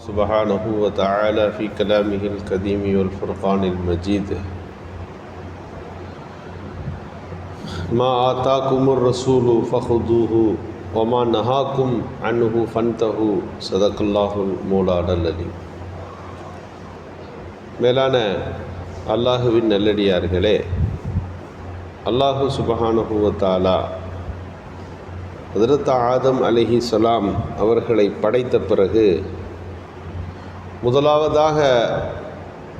سبحانه وتعالى في كلامه القديم والفرقان المجيد ما آتاكم الرسول فخذوه وما نهاكم عنه فانتهوا صدق الله المولى العليم மேலான அல்லாஹுவின் நல்லடியார்களே அல்லாஹு சுபஹானுவத்தாலா ஹதரத் ஆதம் அலிஹி சலாம் அவர்களை படைத்த பிறகு முதலாவதாக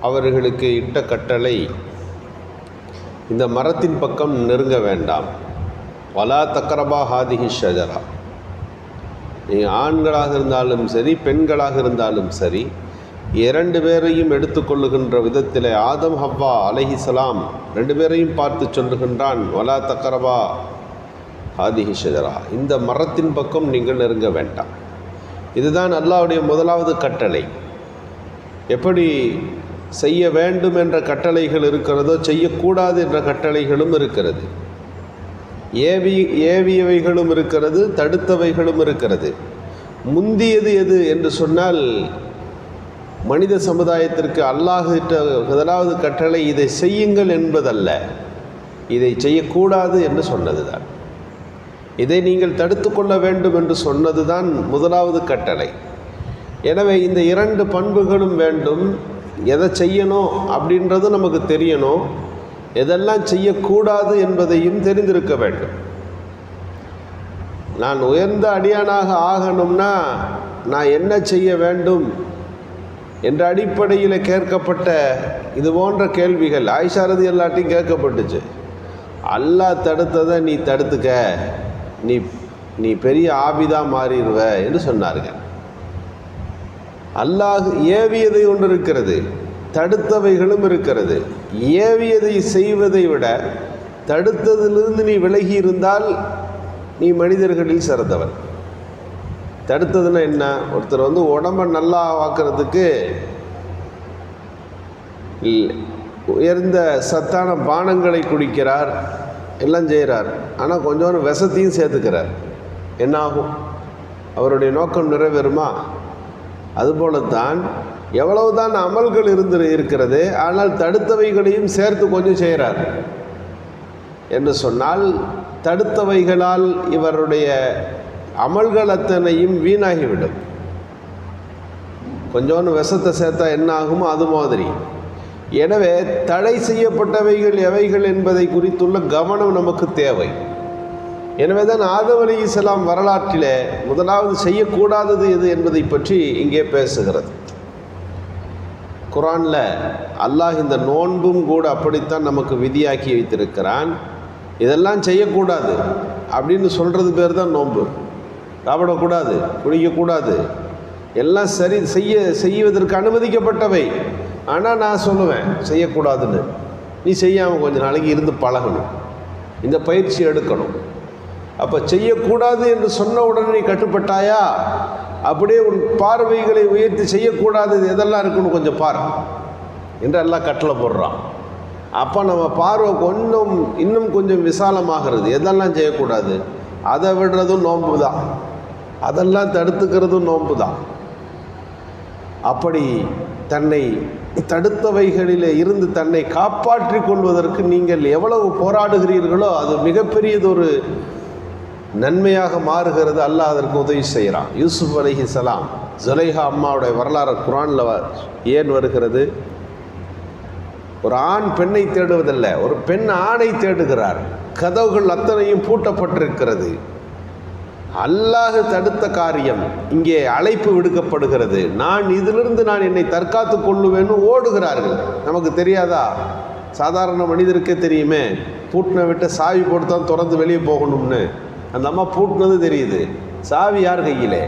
அவர்களுக்கு இட்ட கட்டளை இந்த மரத்தின் பக்கம் நெருங்க வேண்டாம். வலா தக்கரபா ஹாதிஹி ஷஜரா. நீங்கள் ஆண்களாக இருந்தாலும் சரி பெண்களாக இருந்தாலும் சரி இரண்டு பேரையும் எடுத்துக்கொள்ளுகின்ற விதத்தில் ஆதம் ஹவ்வா அலஹிசலாம் ரெண்டு பேரையும் பார்த்து சொல்லுகின்றான் வலா தக்கரபா ஹாதிஹி ஷஜரா. இந்த மரத்தின் பக்கம் நீங்கள் நெருங்க வேண்டாம். இதுதான் அல்லாவுடைய முதலாவது கட்டளை. எப்படி செய்ய வேண்டும் என்ற கட்டளைகள் இருக்கிறதோ செய்யக்கூடாது என்ற கட்டளைகளும் இருக்கிறது. ஏவி ஏவியவைகளும் இருக்கிறது தடுத்தவைகளும் இருக்கிறது. முந்தியது எது என்று சொன்னால் மனித சமுதாயத்திற்கு அல்லாஹிட்ட முதலாவது கட்டளை இதை செய்யுங்கள் என்பதல்ல. இதை செய்யக்கூடாது என்று சொன்னது தான் இதை நீங்கள் தடுத்து கொள்ள வேண்டும் என்று சொன்னது தான் முதலாவது கட்டளை. எனவே இந்த இரண்டு பண்புகளும் வேண்டும். எதை செய்யணும் அப்படின்றது நமக்கு தெரியணும். எதெல்லாம் செய்யக்கூடாது என்பதையும் தெரிந்திருக்க வேண்டும். நான் உயர்ந்த அடியானாக ஆகணும்னா நான் என்ன செய்ய வேண்டும் என்ற அடிப்படையில் கேட்கப்பட்ட இது போன்ற கேள்விகள் ஆயிஷாரதி எல்லாட்டையும் கேட்கப்பட்டுச்சு. அல்லாஹ் தடுத்ததை நீ தடுத்துக்க. நீ நீ பெரிய ஆபிதா மாறிடுவ என்று சொன்னார்கள். அல்லாஹ் ஏவியதை ஒன்று இருக்கிறது தடுத்தவைகளும் இருக்கிறது. ஏவியதை செய்வதை விட தடுத்ததிலிருந்து நீ விலகி இருந்தால் நீ மனிதர்களில் சிறந்தவன். தடுத்ததுன்னா என்ன? ஒருத்தர் வந்து உடம்பை நல்லா ஆக்கிறதுக்கு உயர்ந்த சத்தான பானங்களை குடிக்கிறார் எல்லாம் செய்கிறார் ஆனால் கொஞ்சம் விஷத்தையும் சேர்த்துக்கிறார். என்னாகும் அவருடைய நோக்கம் நிறைவேறுமா? அதுபோலத்தான் எவ்வளவுதான் அமல்கள் இருந்து இருக்கிறது ஆனால் தடுத்தவைகளையும் சேர்த்து கொஞ்சம் செய்கிறார். என்று சொன்னால் தடுத்தவைகளால் இவருடைய அமல்கள் அத்தனையும் வீணாகிவிடும். கொஞ்சோன்னு விஷத்தை சேர்த்தா என்ன ஆகுமோ அது மாதிரி. எனவே தடை செய்யப்பட்டவைகள் எவைகள் என்பதை குறித்துள்ள கவனம் நமக்கு தேவை. எனவே தான் ஆதம் அலி இஸ்லாம் வரலாற்றில் முதலாவது செய்யக்கூடாதது எது என்பதை பற்றி இங்கே பேசுகிறது. குரானில் அல்லாஹ் இந்த நோன்பும் கூட அப்படித்தான் நமக்கு விதியாக்கி வைத்திருக்கிறான். இதெல்லாம் செய்யக்கூடாது அப்படின்னு சொல்கிறது பேர் தான் நோன்பு. சாப்பிடக்கூடாது குடிக்கக்கூடாது எல்லாம் சரி செய்ய செய்வதற்கு அனுமதிக்கப்பட்டவை. ஆனால் நான் சொல்லுவேன் செய்யக்கூடாதுன்னு. நீ செய்யாமல் கொஞ்சம் நாளைக்கு இருந்து பழகணும். இந்த பயிற்சி எடுக்கணும். அப்போ செய்யக்கூடாது என்று சொன்ன உடனே நீ கட்டுப்பட்டாயா? அப்படியே உன் பார்வைகளை உயர்த்தி செய்யக்கூடாது எதெல்லாம் இருக்குன்னு கொஞ்சம் பார். என்று எல்லாம் கட்டளை போடுறான். அப்போ நம்ம பார்வை கொஞ்சம் இன்னும் கொஞ்சம் விசாலமாகிறது. எதெல்லாம் செய்யக்கூடாது? அதை விடுறதும் நோன்பு தான் அதெல்லாம் தடுத்துக்கிறதும் நோன்பு தான் அப்படி தன்னை தடுத்தவைகளில் இருந்து தன்னை காப்பாற்றி கொள்வதற்கு நீங்கள் எவ்வளவு போராடுகிறீர்களோ அது மிகப்பெரியதொரு நன்மையாக மாறுகிறது அல்லாஹ் அதற்கு உதவி செய்கிறான். யூசுப் அலிஹி சலாம் ஜுலைஹா அம்மாவுடைய வரலாறு குரானில் ஏன் வருகிறது? ஒரு ஆண் பெண்ணை தேடுவதில்லை ஒரு பெண் ஆணை தேடுகிறார். கதவுகள் அத்தனையும் பூட்டப்பட்டிருக்கிறது. அல்லாஹ் தடுத்த காரியம் இங்கே அழைப்பு விடுக்கப்படுகிறது. நான் இதிலிருந்து நான் என்னை தற்காத்து கொள்ளுவேன்னு ஓடுகிறார்கள். நமக்கு தெரியாதா? சாதாரண மனிதருக்கே தெரியுமே பூட்டின விட்டு சாவி போட்டு தான் திறந்து வெளியே போகணும்னு. அந்த அம்மா பூட்டினது தெரியுது. சாவி யார் கையிலே?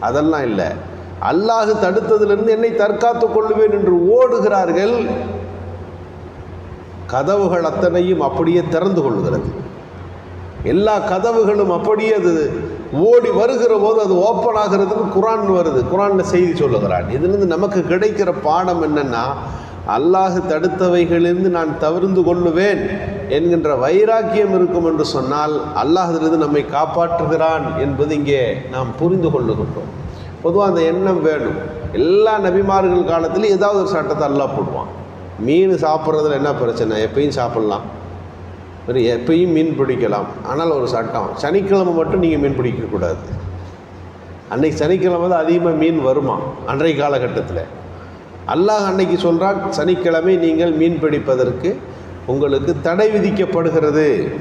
அதெல்லாம் இல்லை. அல்லாஹு தடுத்ததிலிருந்து என்னை தற்காத்து கொள்ளுவேன் என்று ஓடுகிறார்கள். கதவுகள் அத்தனையும் அப்படியே திறந்து கொள்ளுகிறது. எல்லா கதவுகளும் அப்படியே அது ஓடி வருகிற போது அது ஓப்பன் ஆகிறதுக்கு குரான் வருது. குரானில் செய்தி சொல்லுகிறான். இதுலேருந்து நமக்கு கிடைக்கிற பாடம் என்னென்னா அல்லாஹு தடுத்தவைகளிலிருந்து நான் தவிர்ந்து கொள்ளுவேன். என்கின்ற வைராக்கியம் இருக்கும் என்று சொன்னால் அல்லாஹிலிருந்து நம்மை காப்பாற்றுகிறான் என்பது இங்கே நாம் புரிந்து கொள்ளுகின்றோம். பொதுவாக அந்த எண்ணம் வேணும். எல்லா நபிமார்கள் காலத்துலையும் ஏதாவது ஒரு சட்டத்தை அல்லாஹ் போடுவான். மீன் சாப்பிட்றதுல என்ன பிரச்சனை? எப்பயும் சாப்பிட்லாம். ஒரு எப்பயும் மீன் பிடிக்கலாம். ஆனால் ஒரு சட்டம் சனிக்கிழமை மட்டும் நீங்கள் மீன் பிடிக்கக்கூடாது அன்னைக்கு சனிக்கிழமை தான் அதிகமாக மீன் வருமா? அன்றைய காலகட்டத்தில். அல்லாஹ் அன்னைக்கு சொல்கிறான் சனிக்கிழமை நீங்கள் மீன் பிடிப்பதற்கு உங்களுக்கு தடை விதிக்கப்படுகிறது.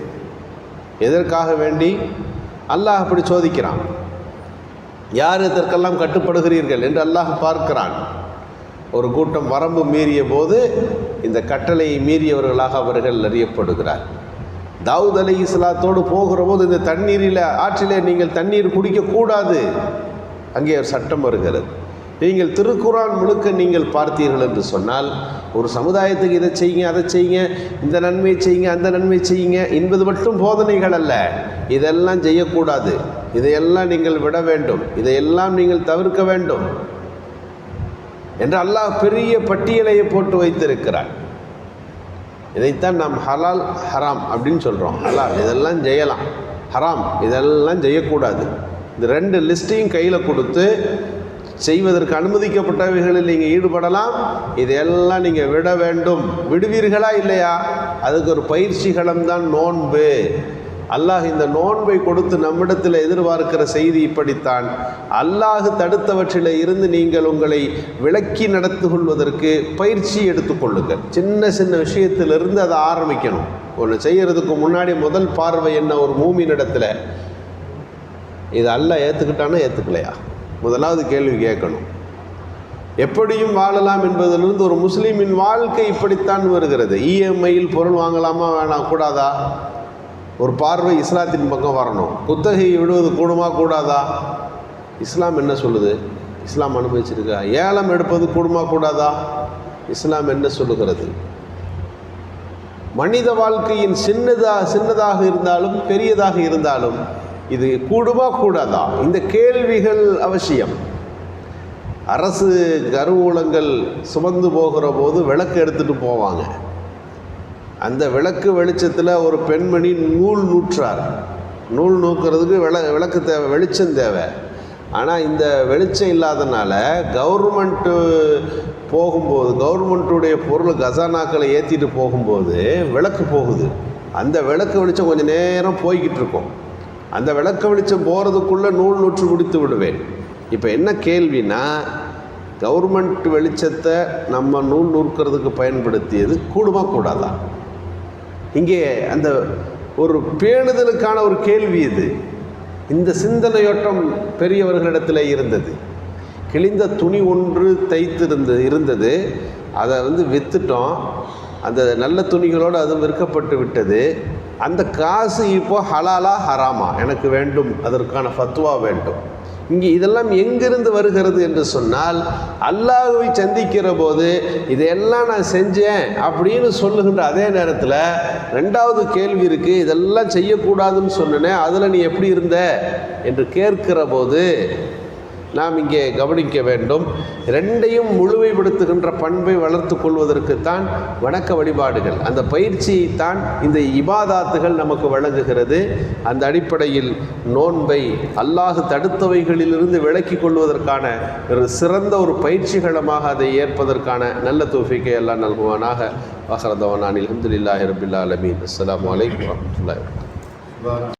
எதற்காக வேண்டி? அல்லாஹ் அப்படி சோதிக்கிறான். யார் இதற்கெல்லாம் கட்டுப்படுகிறீர்கள் என்று அல்லாஹ் பார்க்கிறான். ஒரு கூட்டம் வரம்பு மீறிய போது இந்த கட்டளையை மீறியவர்களாக அவர்கள் அறியப்படுகிறார். தாவூத் அலி இஸ்லாத்தோடு போகிற போது இந்த தண்ணீரில் ஆற்றிலே நீங்கள் தண்ணீர் குடிக்கக்கூடாது. அங்கே ஒரு சட்டம் வருகிறது. நீங்கள் திருக்குறான் முழுக்க நீங்கள் பார்த்தீர்கள் என்று சொன்னால் ஒரு சமுதாயத்துக்கு இதை செய்யுங்க அதை செய்யுங்க இந்த நன்மை செய்யுங்க அந்த நன்மை செய்யுங்க என்பது மட்டும் போதனைகள் அல்ல. இதெல்லாம் செய்யக்கூடாது. இதையெல்லாம் நீங்கள் விட வேண்டும். இதையெல்லாம் நீங்கள் தவிர்க்க வேண்டும். என்று அல்லாஹ் பெரிய பட்டியலையை போட்டு வைத்திருக்கிறார். இதைத்தான் நாம் ஹலால் ஹராம் அப்படின்னு சொல்கிறோம் ஹலால் இதெல்லாம் செய்யலாம். ஹராம் இதெல்லாம் செய்யக்கூடாது. இந்த ரெண்டு லிஸ்ட்டையும் கையில் கொடுத்து செய்வதற்கு அனுமதிக்கப்பட்டவைகளில் நீங்கள் ஈடுபடலாம். இதையெல்லாம் நீங்கள் விட வேண்டும். விடுவீர்களா இல்லையா? அதுக்கு ஒரு பயிற்சிகளம் தான் நோன்பு. அல்லாஹ் இந்த நோன்பை கொடுத்து நம்மிடத்தில் எதிர்பார்க்கிற செய்தி இப்படித்தான். அல்லாஹ் தடுத்தவற்றில் இருந்து நீங்கள் உங்களை விளக்கி நடத்து கொள்வதற்கு பயிற்சி எடுத்துக்கொள்ளுங்கள் சின்ன சின்ன விஷயத்திலிருந்து அதை ஆரம்பிக்கணும். ஒன்று செய்கிறதுக்கு முன்னாடி முதல் பார்வை என்ன ஒரு மூமினிடத்தில்? இது அல்லாஹ் ஏற்றுக்கிட்டானா ஏற்றுக்கலையா முதலாவது கேள்வி கேட்கணும். எப்படியும் வாழலாம் என்பதிலிருந்து ஒரு முஸ்லீமின் வாழ்க்கை இப்படித்தான் வருகிறது. இஎம்ஐயில் பொருள் வாங்கலாமா வேணாம் கூடாதா? ஒரு பார்வை இஸ்லாத்தின் பக்கம் வரணும். குத்தகையை விடுவது கூடுமா கூடாதா? இஸ்லாம் என்ன சொல்லுது? இஸ்லாம் அனுபவிச்சிருக்கா? ஏலம் எடுப்பது கூடுமா கூடாதா? இஸ்லாம் என்ன சொல்லுகிறது? மனித வாழ்க்கையின் சின்னதாக சின்னதாக இருந்தாலும் பெரியதாக இருந்தாலும் இது கூடுமா கூடாதா? இந்த கேள்விகள் அவசியம். அரசு கருவூலங்கள் சுமந்து போகிற போது விளக்கு எடுத்துகிட்டு போவாங்க. அந்த விளக்கு வெளிச்சத்தில் ஒரு பெண்மணி நூல் நூற்றார். நூல் நூக்கிறதுக்கு விள விளக்கு தேவை வெளிச்சம் தேவை. ஆனால் இந்த வெளிச்சம் இல்லாதனால கவர்மெண்ட்டு போகும்போது கவர்மெண்ட்டுடைய பொருள் கசானாக்களை ஏற்றிட்டு போகும்போது விளக்கு போகுது. அந்த விளக்கு வெளிச்சம் கொஞ்சம் நேரம் போய்கிட்டு இருக்கும். அந்த விளக்க வெளிச்சம் போகிறதுக்குள்ளே நூல் நூற்று முடித்து விடுவேன். இப்போ என்ன கேள்வினா கவர்மெண்ட் வெளிச்சத்தை நம்ம நூல் நூற்கிறதுக்கு பயன்படுத்தியது கூடுமா கூடாதா? இங்கே அந்த ஒரு பேணுதலுக்கான ஒரு கேள்வி இது. இந்த சிந்தனையோட்டம் பெரியவர்களிடத்தில் இருந்தது. கிழிந்த துணி ஒன்று தைத்திருந்த இருந்தது. அதை வந்து விற்றுட்டோம் அந்த நல்ல துணிகளோடு அது விற்கப்பட்டு விட்டது. அந்த காசு இப்போ ஹலாலா ஹராமா. எனக்கு வேண்டும் அதற்கான ஃபத்வா வேண்டும். இங்கே இதெல்லாம் எங்கிருந்து வருகிறது என்று சொன்னால் அல்லாஹுவை சந்திக்கிற போது இதையெல்லாம் நான் செஞ்சேன் அப்படின்னு சொல்லுகின்ற அதே நேரத்தில் ரெண்டாவது கேள்வி இருக்குது இதெல்லாம் செய்யக்கூடாதுன்னு சொன்னேன் அதில் நீ எப்படி இருந்த? என்று கேட்கிற போது நாம் இங்கே கவனிக்க வேண்டும். ரெண்டையும் முழுமைப்படுத்துகின்ற பண்பை வளர்த்து கொள்வதற்குத்தான் வணக்க வழிபாடுகள். அந்த பயிற்சியை தான் இந்த இபாதாத்துகள் நமக்கு வழங்குகிறது. அந்த அடிப்படையில் நோன்பை அல்லாஹு தடுத்தவைகளிலிருந்து விலக்கி கொள்வதற்கான ஒரு சிறந்த ஒரு பயிற்சிகளமாக அதை ஏற்பதற்கான நல்ல தோஃபிக்கை எல்லாம் நல்குவானாக. வசரதவனான் அலமதுல்லாஹி ரபில்லா அலமீன் அஸ்லாம் வலைக்கம் வரமத்துல்லாஹி